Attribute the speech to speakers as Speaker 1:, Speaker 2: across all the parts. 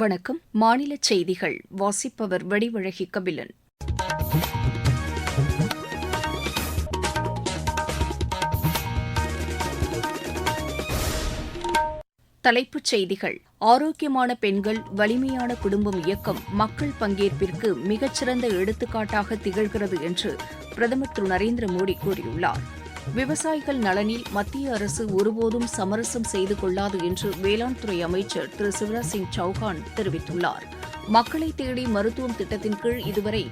Speaker 1: வணக்கம் மாநில செய்திகள் வாசிப்பவர் வடிவழகி கபிலன் தலைப்புச் செய்திகள் ஆரோக்கியமான பெண்கள் வலிமையான குடும்பம் இயக்கம் மக்கள் பங்கேற்பிற்கு மிகச்சிறந்த எடுத்துக்காட்டாக திகழ்கிறது என்று பிரதமர் திரு நரேந்திர மோடி கூறியுள்ளாா் விவசாயிகள் நலனில் மத்திய அரசு ஒருபோதும் சமரசம் செய்து கொள்ளாது என்று வேளாண் துறை அமைச்சர் திரு சிவராஜ் சிங் சௌஹான் தெரிவித்துள்ளார் மக்களை தேடி மருத்துவம் திட்டத்தின் கீழ் இதுவரை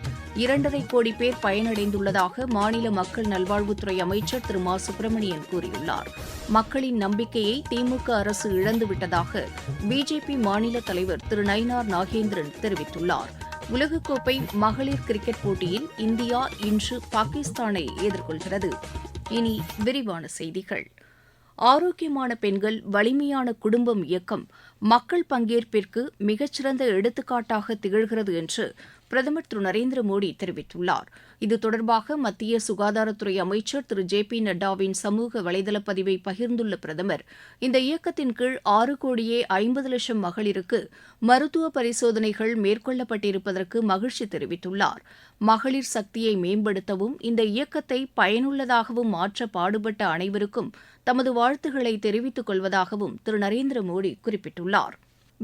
Speaker 1: இரண்டரை கோடி பேர் பயனடைந்துள்ளதாக மாநில மக்கள் நல்வாழ்வுத்துறை அமைச்சர் திரு மா சுப்பிரமணியன் கூறியுள்ளார் மக்களின் நம்பிக்கையை திமுக அரசு இழந்துவிட்டதாக பிஜேபி மாநில தலைவர் திரு நயினார் நாகேந்திரன் தெரிவித்துள்ளார் உலகக்கோப்பை மகளிர் கிரிக்கெட் போட்டியில் இந்தியா இன்று பாகிஸ்தானை எதிர்கொள்கிறது இனி விரிவான செய்திகள் ஆரோக்கியமான பெண்கள் வலிமையான குடும்பம் இயக்கம் மக்கள் பங்கேற்பிற்கு மிகச்சிறந்த எடுத்துக்காட்டாக திகழ்கிறது என்று பிரதமர் திரு நரேந்திர மோடி தெரிவித்துள்ளார் இது தொடர்பாக மத்திய சுகாதாரத்துறை அமைச்சர் திரு ஜே பி நட்டாவின் சமூக வலைதள பதிவை பகிர்ந்துள்ள பிரதமர் இந்த இயக்கத்தின் கீழ் ஆறு கோடியே ஐம்பது லட்சம் மகளிருக்கு மருத்துவ பரிசோதனைகள் மேற்கொள்ளப்பட்டிருப்பதற்கு மகிழ்ச்சி தெரிவித்துள்ளார் மகளிர் சக்தியை மேம்படுத்தவும் இந்த இயக்கத்தை பயனுள்ளதாகவும் மாற்ற பாடுபட்ட அனைவருக்கும் தமது வாழ்த்துக்களை தெரிவித்துக் கொள்வதாகவும் திரு நரேந்திர மோடி குறிப்பிட்டுள்ளார்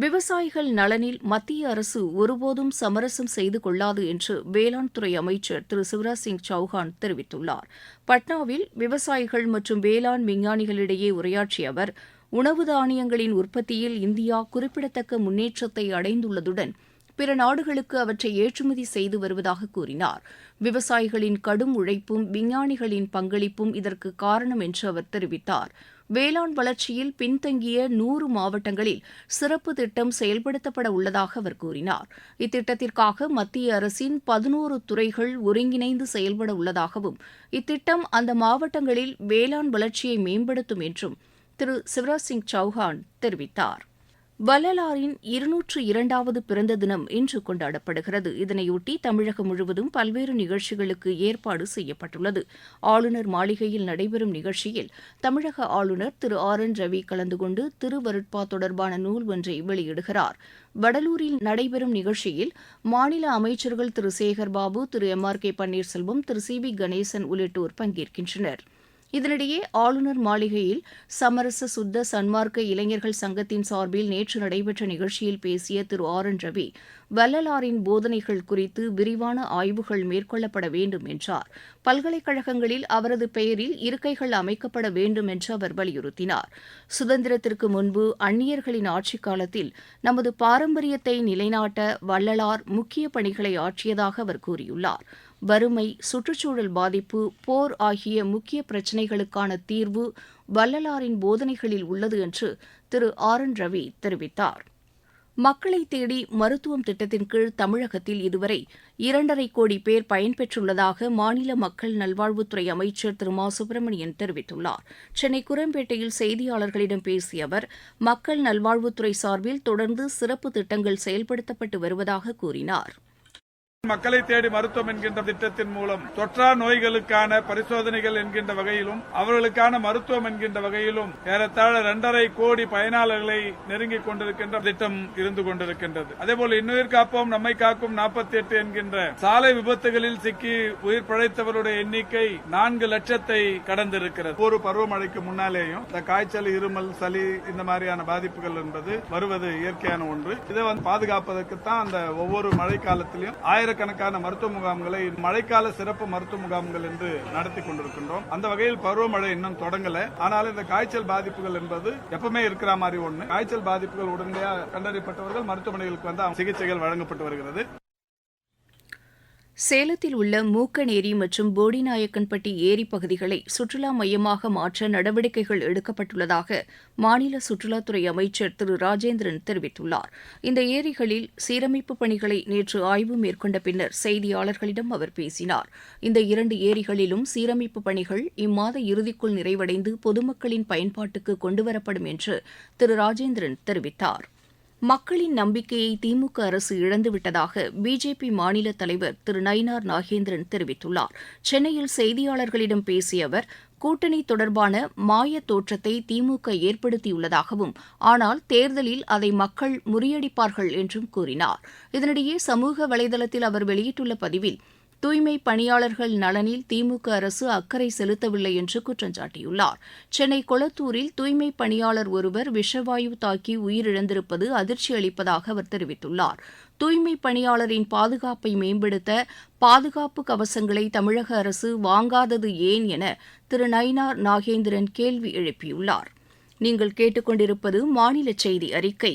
Speaker 1: விவசாயிகள் நலனில் மத்திய அரசு ஒருபோதும் சமரசம் செய்து கொள்ளாது என்று வேளாண் துறை அமைச்சர் திரு சிவராஜ் சிங் சௌஹான் தெரிவித்துள்ளார் பட்னாவில் விவசாயிகள் மற்றும் வேளாண் விஞ்ஞானிகளிடையே உரையாற்றிய அவர் உணவு தானியங்களின் உற்பத்தியில் இந்தியா குறிப்பிடத்தக்க முன்னேற்றத்தை அடைந்துள்ளதுடன் பிற நாடுகளுக்கு அவற்றை ஏற்றுமதி செய்து வருவதாக கூறினார் விவசாயிகளின் கடும் உழைப்பும் விஞ்ஞானிகளின் பங்களிப்பும் இதற்கு காரணம் என்று அவர் தெரிவித்தார் வேளாண் வளர்ச்சியில் பின்தங்கிய நூறு மாவட்டங்களில் சிறப்பு திட்டம் செயல்படுத்தப்பட உள்ளதாக அவர் கூறினார் இத்திட்டத்திற்காக மத்திய அரசின் பதினோரு துறைகள் ஒருங்கிணைந்து செயல்பட உள்ளதாகவும் இத்திட்டம் அந்த மாவட்டங்களில் வேளாண் வளர்ச்சியை மேம்படுத்தும் என்றும் திரு சிவராஜ் சிங் சௌஹான் தெரிவித்தார் வள்ளலாரின் இருநூற்று இரண்டாவது பிறந்த தினம் இன்று கொண்டாடப்படுகிறது இதனையொட்டி தமிழகம் முழுவதும் பல்வேறு நிகழ்ச்சிகளுக்கு ஏற்பாடு செய்யப்பட்டுள்ளது ஆளுநர் மாளிகையில் நடைபெறும் நிகழ்ச்சியில் தமிழக ஆளுநர் திரு ஆர் என் ரவி கலந்து கொண்டு திருவருட்பா தொடர்பான நூல் ஒன்றை வெளியிடுகிறார் வடலூரில் நடைபெறும் நிகழ்ச்சியில் மாநில அமைச்சர்கள் Thiru Sekarbabu Thiru M R K Panneerselvam Thiru C P Ganesan உள்ளிட்டோர் பங்கேற்கின்றனா் இதனிடையே ஆளுநர் மாளிகையில் சமரச சுத்த சன்மார்க்க இளைஞர்கள் சங்கத்தின் சார்பில் நேற்று நடைபெற்ற நிகழ்ச்சியில் பேசிய திரு ஆர் என் ரவி வள்ளலாரின் போதனைகள் குறித்து விரிவான ஆய்வுகள் மேற்கொள்ளப்பட வேண்டும் என்றாா் பல்கலைக்கழகங்களில் அவரது பெயரில் இருக்கைகள் அமைக்கப்பட வேண்டும் என்று அவர் வலியுறுத்தினார் சுதந்திரத்திற்கு முன்பு அந்நியர்களின் ஆட்சிக் காலத்தில் நமது பாரம்பரியத்தை நிலைநாட்ட வள்ளலார் முக்கிய பணிகளை ஆற்றியதாக அவர் கூறியுள்ளார் வறுமை சுற்றுச்சூழல் பாதிப்பு போர் ஆகிய முக்கிய பிரச்சினைகளுக்கான தீர்வு வள்ளலாரின் போதனைகளில் உள்ளது என்று திரு ஆர் என் ரவி தெரிவித்தார் மக்களை தேடி மருத்துவம் திட்டத்தின் கீழ் தமிழகத்தில் இதுவரை இரண்டரை கோடி பேர் பயன்பெற்றுள்ளதாக மாநில மக்கள் நல்வாழ்வுத்துறை அமைச்சர் திரு மா சுப்பிரமணியன் தெரிவித்துள்ளார் சென்னை குரம்பேட்டையில் செய்தியாளர்களிடம் பேசிய அவர் மக்கள் நல்வாழ்வுத்துறை சார்பில் தொடர்ந்து சிறப்பு திட்டங்கள் செயல்படுத்தப்பட்டு வருவதாக கூறினாா் மக்களை தேடி மருத்துவம் என்கின்ற திட்டத்தின் மூலம் தொற்றா நோய்களுக்கான பரிசோதனைகள் என்கின்ற வகையிலும் அவர்களுக்கான மருத்துவம் என்கின்ற வகையிலும் ஏறத்தாழ இரண்டரை கோடி பயனாளர்களை நெருங்கிக் கொண்டிருக்கின்ற திட்டம் இருந்து கொண்டிருக்கின்றது அதேபோல் இன்னுயிர் காப்போம் நம்மை காக்கும் நாற்பத்தி எட்டு என்கின்ற சாலை விபத்துகளில் சிக்கி உயிர் பிழைத்தவருடைய எண்ணிக்கை நான்கு லட்சத்தை கடந்திருக்கிறது ஒரு பருவமழைக்கு முன்னாலேயும் இந்த காய்ச்சல் இருமல் சளி இந்த மாதிரியான பாதிப்புகள் என்பது வருவது இயற்கையான ஒன்று இதை வந்து பாதுகாப்பதற்கு தான் அந்த ஒவ்வொரு மழை காலத்திலும் ஆயிரம் ஆயிரக்கணக்கான மருத்துவ முகாம்களை மழைக்கால சிறப்பு மருத்துவ முகாம்கள் என்று நடத்தி கொண்டிருக்கின்றோம் அந்த வகையில் பருவமழை இன்னும் தொடங்கல ஆனால் இந்த காய்ச்சல் பாதிப்புகள் என்பது எப்பவுமே இருக்கிற மாதிரி ஒண்ணு காய்ச்சல் பாதிப்புகள் உடனடியாக கண்டறியப்பட்டவர்கள் மருத்துவமனைகளுக்கு வந்து சிகிச்சைகள் வழங்கப்பட்டு வருகிறது சேலத்தில் உள்ள மூக்கநேரி மற்றும் போடிநாயக்கன்பட்டி ஏரி பகுதிகளை சுற்றுலா மையமாக மாற்ற நடவடிக்கைகள் எடுக்கப்பட்டுள்ளதாக மாநில சுற்றுலாத்துறை அமைச்சர் திரு ராஜேந்திரன் தெரிவித்துள்ளார் இந்த ஏரிகளில் சீரமைப்பு பணிகளை நேற்று ஆய்வு மேற்கொண்ட பின்னர் செய்தியாளர்களிடம் அவர் பேசினார் இந்த இரண்டு ஏரிகளிலும் சீரமைப்பு பணிகள் இம்மாத இறுதிக்குள் நிறைவடைந்து பொதுமக்களின் பயன்பாட்டுக்கு கொண்டுவரப்படும் என்று திரு ராஜேந்திரன் தெரிவித்தாா் மக்களின் நம்பிக்கையை திமுக அரசு இழந்துவிட்டதாக பிஜேபி மாநில தலைவர் திரு நயினார் நாகேந்திரன் தெரிவித்துள்ளார் சென்னையில் செய்தியாளர்களிடம் பேசிய அவர் கூட்டணி தொடர்பான மாய தோற்றத்தை திமுக ஏற்படுத்தியுள்ளதாகவும் ஆனால் தேர்தலில் அதை மக்கள் முறியடிப்பார்கள் என்றும் கூறினார் இதனிடையே சமூக வலைதளத்தில் அவர் வெளியிட்டுள்ள பதிவில் தூய்மை பணியாளர்கள் நலனில் திமுக அரசு அக்கறை செலுத்தவில்லை என்று குற்றம் சாட்டியுள்ளார் சென்னை கொளத்தூரில் தூய்மை பணியாளர் ஒருவர் விஷவாயு தாக்கி உயிரிழந்திருப்பது அதிர்ச்சி அளிப்பதாக அவர் தெரிவித்துள்ளார் தூய்மை பணியாளரின் பாதுகாப்பை மேம்படுத்த பாதுகாப்பு கவசங்களை தமிழக அரசு வாங்காதது ஏன் என திரு நயினார் நாகேந்திரன் கேள்வி எழுப்பியுள்ளார் நீங்கள் கேட்டுக்கொண்டிருப்பது மாநில செய்தி அறிக்கை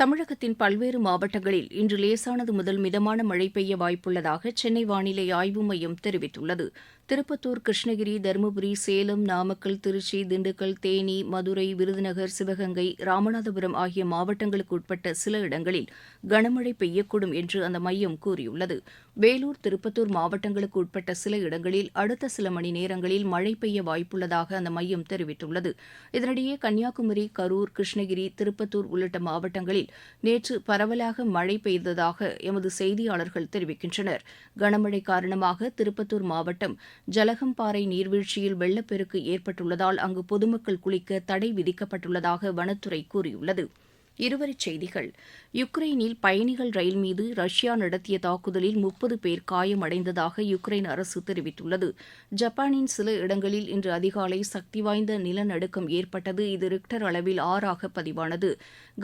Speaker 1: தமிழகத்தின் பல்வேறு மாவட்டங்களில் இன்று லேசானது முதல் மிதமான மழை பெய்ய வாய்ப்புள்ளதாக சென்னை வானிலை ஆய்வு மையம் தெரிவித்துள்ளது திருப்பத்தூர் கிருஷ்ணகிரி தருமபுரி சேலம் நாமக்கல் திருச்சி திண்டுக்கல் தேனி மதுரை விருதுநகர் சிவகங்கை ராமநாதபுரம் ஆகிய மாவட்டங்களுக்கு உட்பட்ட சில இடங்களில் கனமழை பெய்யக்கூடும் என்று அந்த மையம் கூறியுள்ளது வேலூர் திருப்பத்தூர் மாவட்டங்களுக்கு உட்பட்ட சில இடங்களில் அடுத்த சில மணி நேரங்களில் மழை பெய்ய வாய்ப்புள்ளதாக அந்த மையம் தெரிவித்துள்ளது இதனிடையே கன்னியாகுமரி கரூர் கிருஷ்ணகிரி திருப்பத்தூர் உள்ளிட்ட மாவட்டங்களில் நேற்று பரவலாக மழை பெய்ததாக எமது செய்தியாளர்கள் தெரிவிக்கின்றனர் கனமழை காரணமாக திருப்பத்தூர் மாவட்டம் ஜலகம்பாறை நீர்வீழ்ச்சியில் வெள்ளப்பெருக்கு ஏற்பட்டுள்ளதால் அங்கு பொதுமக்கள் குளிக்க தடை விதிக்கப்பட்டுள்ளதாக வனத்துறை கூறியுள்ளது இருவரிச் செய்திகள் யுக்ரைனில் பயணிகள் ரயில் மீது ரஷ்யா நடத்திய தாக்குதலில் முப்பது பேர் காயமடைந்ததாக யுக்ரைன் அரசு தெரிவித்துள்ளது ஜப்பானின் சில இடங்களில் இன்று அதிகாலை சக்தி வாய்ந்த நிலநடுக்கம் ஏற்பட்டது இது ரிக்டர் அளவில் ஆறாக பதிவானது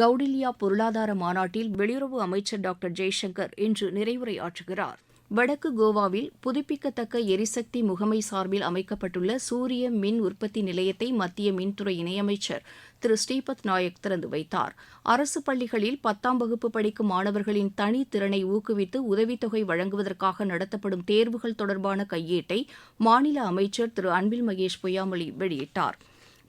Speaker 1: கவுடிலியா பொருளாதார மாநாட்டில் வெளியுறவு அமைச்சர் டாக்டர் ஜெய்சங்கர் இன்று நிறைவுரையாற்றுகிறார் வடக்கு கோவாவில் புதுப்பிக்கத்தக்க எரிசக்தி முகமை சார்பில் அமைக்கப்பட்டுள்ள சூரிய மின் உற்பத்தி நிலையத்தை மத்திய மின்துறை இணையமைச்சர் திரு ஸ்ரீபத் நாயக் திறந்து வைத்தார் அரசு பள்ளிகளில் பத்தாம் வகுப்பு படிக்கும் மாணவர்களின் தனி திறனை ஊக்குவித்து உதவித்தொகை வழங்குவதற்காக நடத்தப்படும் தேர்வுகள் தொடர்பான கையேட்டை மாநில அமைச்சர் திரு அன்பில் மகேஷ் பொய்யாமொழி வெளியிட்டாா்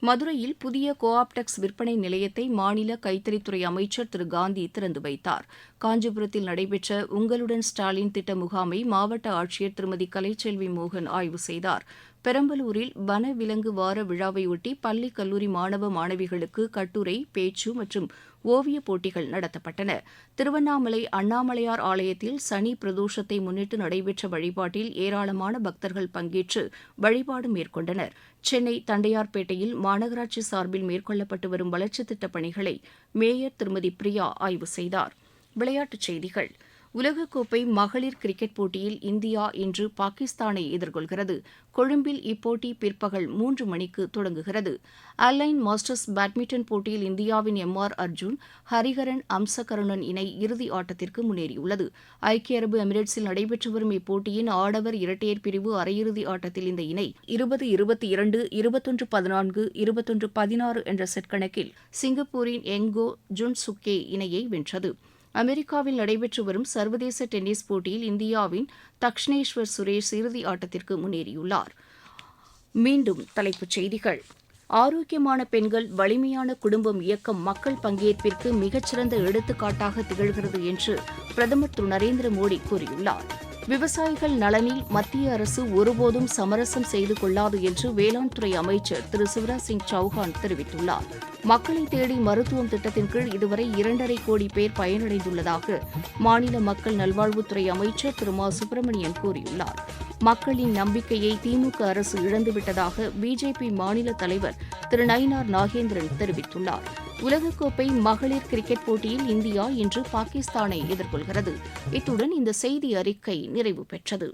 Speaker 1: மதுரையில் புதிய கோ ஆப்டெக்ஸ் விற்பனை நிலையத்தை மாநில கைத்தறித்துறை அமைச்சர் திரு காந்தி திறந்து வைத்தார் காஞ்சிபுரத்தில் நடைபெற்ற உங்களுடன் ஸ்டாலின் திட்ட முகாமை மாவட்ட ஆட்சியர் திருமதி கலைச்செல்வி மோகன் ஆய்வு செய்தார் பெரம்பலூரில் வன விலங்கு வார விழாவையொட்டி பள்ளி கல்லூரி மாணவ மாணவிகளுக்கு கட்டுரை பேச்சு மற்றும் ஓவியப் போட்டிகள் நடத்தப்பட்டன திருவண்ணாமலை அண்ணாமலையார் ஆலயத்தில் சனி பிரதோஷத்தை முன்னிட்டு நடைபெற்ற வழிபாட்டில் ஏராளமான பக்தர்கள் பங்கேற்று வழிபாடு மேற்கொண்டனர் சென்னை தண்டையார்பேட்டையில் மாநகராட்சி சார்பில் மேற்கொள்ளப்பட்டு வரும் வளர்ச்சித் திட்டப் பணிகளை மேயர் திருமதி பிரியா ஆய்வு செய்தார் விளையாட்டுச் செய்திகள் உலகக்கோப்பை மகளிர் கிரிக்கெட் போட்டியில் இந்தியா இன்று பாகிஸ்தானை எதிர்கொள்கிறது கொழும்பில் இப்போட்டி பிற்பகல் மூன்று மணிக்கு தொடங்குகிறது அல்லைன் மாஸ்டர்ஸ் பேட்மிண்டன் போட்டியில் இந்தியாவின் எம் ஆர் அர்ஜுன் ஹரிஹரன் அம்சகருணன் இணை இறுதி ஆட்டத்திற்கு முன்னேறியுள்ளது ஐக்கிய அரபு எமிரேட்ஸில் நடைபெற்று வரும் இப்போட்டியின் ஆடவர் இரட்டையர் பிரிவு அரையிறுதி ஆட்டத்தில் இந்த இணை இருபது இருபத்தி இரண்டு இருபத்தொன்று பதினான்கு இருபத்தொன்று பதினாறு என்ற செட் கணக்கில் சிங்கப்பூரின் எங்கோ ஜுன் சுக்கே இணையை வென்றது அமெரிக்காவில் நடைபெற்று வரும் சர்வதேச டென்னிஸ் போட்டியில் இந்தியாவின் தக்ஷ்னேஷ்வர் சுரேஷ் இறுதி ஆட்டத்திற்கு முன்னேறியுள்ளார் மீண்டும் தலைப்புச் செய்திகள் ஆரோக்கியமான பெண்கள் வலிமையான குடும்பம் இயக்கம் மக்கள் பங்கேற்பிற்கு மிகச்சிறந்த எடுத்துக்காட்டாக திகழ்கிறது என்று பிரதமர் திரு நரேந்திர மோடி கூறியுள்ளார் விவசாயிகள் நலனில் மத்திய அரசு ஒருபோதும் சமரசம் செய்து கொள்ளாது என்று வேளாண் துறை அமைச்சர் திரு சிவராஜ் சிங் சௌஹான் தெரிவித்துள்ளார் மக்களை தேடி மருத்துவம் திட்டத்தின் கீழ் இதுவரை இரண்டரை கோடி பேர் பயனடைந்துள்ளதாக மாநில மக்கள் நல்வாழ்வுத்துறை அமைச்சர் திரு மா சுப்பிரமணியன் கூறியுள்ளார் மக்களின் நம்பிக்கையை திமுக அரசு இழந்துவிட்டதாக பிஜேபி மாநில தலைவர் திரு நயினார் நாகேந்திரன் தெரிவித்துள்ளார் உலகக்கோப்பை மகளிர் கிரிக்கெட் போட்டியில் இந்தியா இன்று பாகிஸ்தானை எதிர்கொள்கிறது இத்துடன் இந்த செய்தி அறிக்கை நிறைவு பெற்றது